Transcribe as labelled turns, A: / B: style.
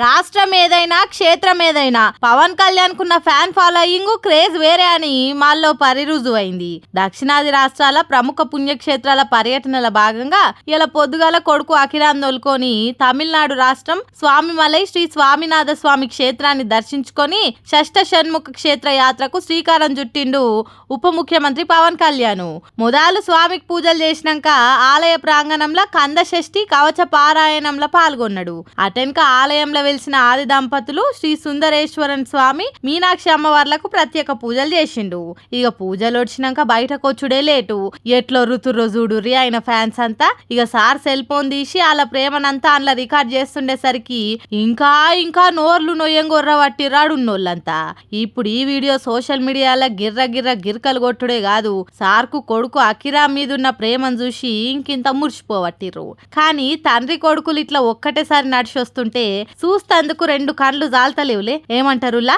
A: రాష్ట్రం ఏదైనా క్షేత్రం ఏదైనా పవన్ కళ్యాణ్ కున్న ఫ్యాన్ ఫాలోయింగ్ క్రేజ్ వేరే అని మాల్లో పరిరుజువైంది. దక్షిణాది రాష్ట్రాల ప్రముఖ పుణ్యక్షేత్రాల పర్యటనల భాగంగా ఇలా పొద్దుగాల కొడుకు అఖిరాన్ తోలుకొని తమిళనాడు రాష్ట్రం స్వామిమలై శ్రీ స్వామినాథ స్వామి క్షేత్రాన్ని దర్శించుకొని షష్ఠ షణ్ముఖ క్షేత్ర యాత్రకు శ్రీకారం చుట్టిండు ఉప ముఖ్యమంత్రి పవన్ కళ్యాణ్. మొదలు స్వామికి పూజలు చేసినాక ఆలయ ప్రాంగణంలో కంద షష్ఠి కవచ పారాయణంలో పాల్గొన్నాడు. అటెన్క ఆలయంలో వెలిసిన ఆది దంపతులు శ్రీ సుందరేశ్వరన్ స్వామి మీనాక్షి అమ్మవార్లకు ప్రత్యేక పూజలు చేసిండు. ఇక పూజలు వచ్చినాక బయటకు వచ్చుడే లేటు. ఎట్లో ఋతుర్రో చూడుర్రి ఆయన ఫ్యాన్స్ అంతా ఇక సార్ సెల్ ఫోన్ తీసి వాళ్ళ ప్రేమనంతా అందులో రికార్డ్ చేస్తుండేసరికి ఇంకా ఇంకా నోర్లు నొయ్యంగొర్ర పట్టి రాడున్నోళ్ళంతా ఇప్పుడు ఈ వీడియో సోషల్ మీడియాలో గిర్ర గిర్ర గిర్కలు కొట్టుడే కాదు. సార్కు కొడుకు అకిరా మీదున్న ప్రేమను చూసి ఇంకింత మురిసిపోవట్టిర్రు. కానీ తండ్రి కొడుకులు ఇట్లా ఒక్కటేసారి నడిచి వస్తుంటే చూస్తందుకు రెండు కళ్ళు జాలతలేవులే. ఏమంటారులా